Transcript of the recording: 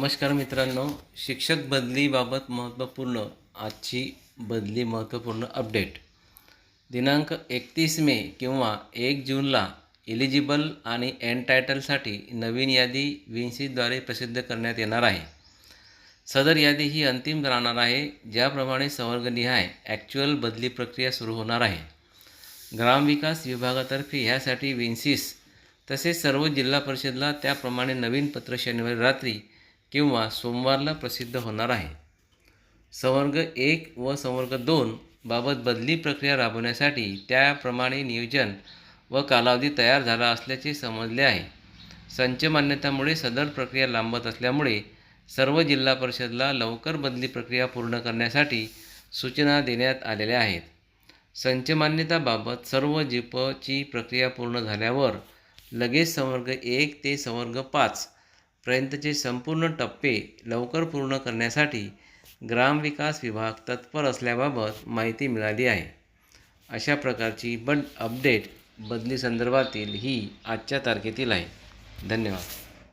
नमस्कार मित्रांनो. शिक्षक बदलीबाबत महत्त्वपूर्ण आजची बदली महत्त्वपूर्ण अपडेट दिनांक एकतीस मे किंवा एक जूनला इलिजिबल आणि एन टायटलसाठी नवीन यादी विन्सीद्वारे प्रसिद्ध करण्यात येणार आहे. सदर यादी ही अंतिम राहणार आहे ज्याप्रमाणे संवर्गनिहाय ॲक्च्युअल बदली प्रक्रिया सुरू होणार आहे. ग्रामविकास विभागातर्फे ह्यासाठी विन्सीस तसेच सर्व जिल्हा परिषदला त्याप्रमाणे नवीन पत्र शनिवारी रात्री किंवा सोमवारला प्रसिद्ध होणार आहे. संवर्ग एक व संवर्ग दोन बाबत बदली प्रक्रिया राबवण्यासाठी त्याप्रमाणे नियोजन व कालावधी तयार झाला असल्याचे समजले आहे. संच मान्यतामुळे सदर प्रक्रिया लांबत असल्यामुळे सर्व जिल्हा परिषदला लवकर बदली प्रक्रिया पूर्ण करण्यासाठी सूचना देण्यात आलेल्या आहेत. संच मान्यताबाबत सर्व जीपची प्रक्रिया पूर्ण झाल्यावर लगेच संवर्ग एक ते संवर्ग पाच पर्यंतचे संपूर्ण टप्पे लवकर पूर्ण करण्यासाठी ग्रामविकास विभाग तत्पर असल्याबाबत माहिती मिळाली आहे. अशा प्रकारची बड अपडेट बदली संदर्भातील ही आजच्या तारखेतील आहे. धन्यवाद.